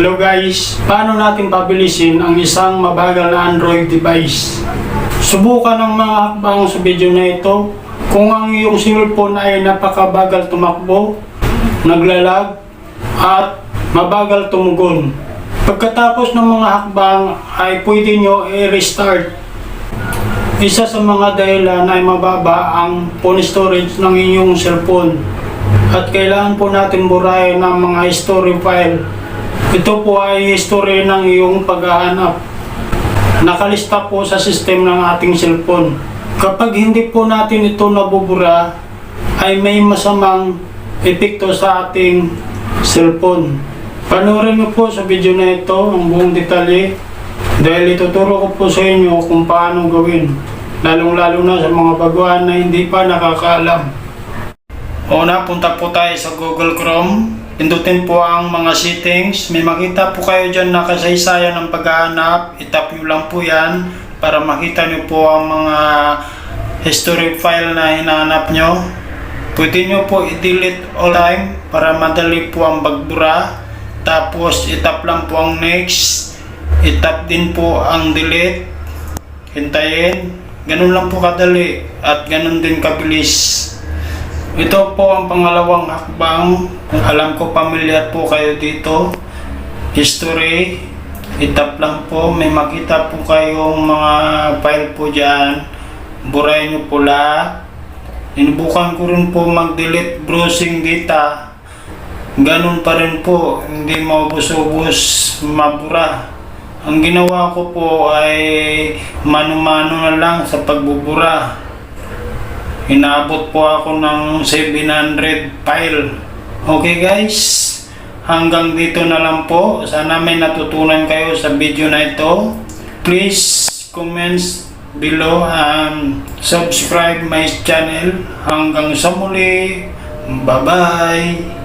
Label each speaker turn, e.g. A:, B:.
A: Hello guys, paano natin pabilisin ang isang mabagal na Android device? Subukan ng mga hakbang sa video na ito. Kung ang iyong cellphone ay napakabagal tumakbo, naglalag, at mabagal tumugon. Pagkatapos ng mga hakbang ay pwede nyo i-restart. Isa sa mga dahilan ay mababa ang phone storage ng inyong cellphone at kailangan po natin burahin ng mga history file. Ito po ay history ng iyong paghahanap. Nakalista po sa system ng ating cellphone. Kapag hindi po natin ito nabubura, ay may masamang epekto sa ating cellphone. Panoorin niyo po sa video na ito ang buong detalye dahil ituturo ko po sa inyo kung paano gawin. Lalong-lalo na sa mga baguhan na hindi pa nakakaalam. Una, punta po tayo sa Google Chrome. Pindutin po ang mga settings. May makita po kayo dyan na kasaysayan ng paghahanap. Itap nyo lang po yan para makita nyo po ang mga history file na hinahanap nyo. Pwede nyo po i-delete all time para madali po ang bagbura. Tapos itap lang po ang next. Itap din po ang delete. Hintayin. Ganun lang po kadali at ganun din kabilis. Ito po ang pangalawang hakbang. Alam ko pamilyar po kayo dito. History. Itap lang po. May makita po kayong mga file po dyan. Burayin nyo po lahat. Inubukan ko rin po mag-delete browsing data. Ganun pa rin po. Hindi maubos-ubos mabura. Ang ginawa ko po ay mano-mano na lang sa pagbubura. Inabot po ako ng 700 file. Okay guys, hanggang dito na lang po. Sana may natutunan kayo sa video na ito. Please comments below and subscribe my channel. Hanggang sa muli. Bye-bye.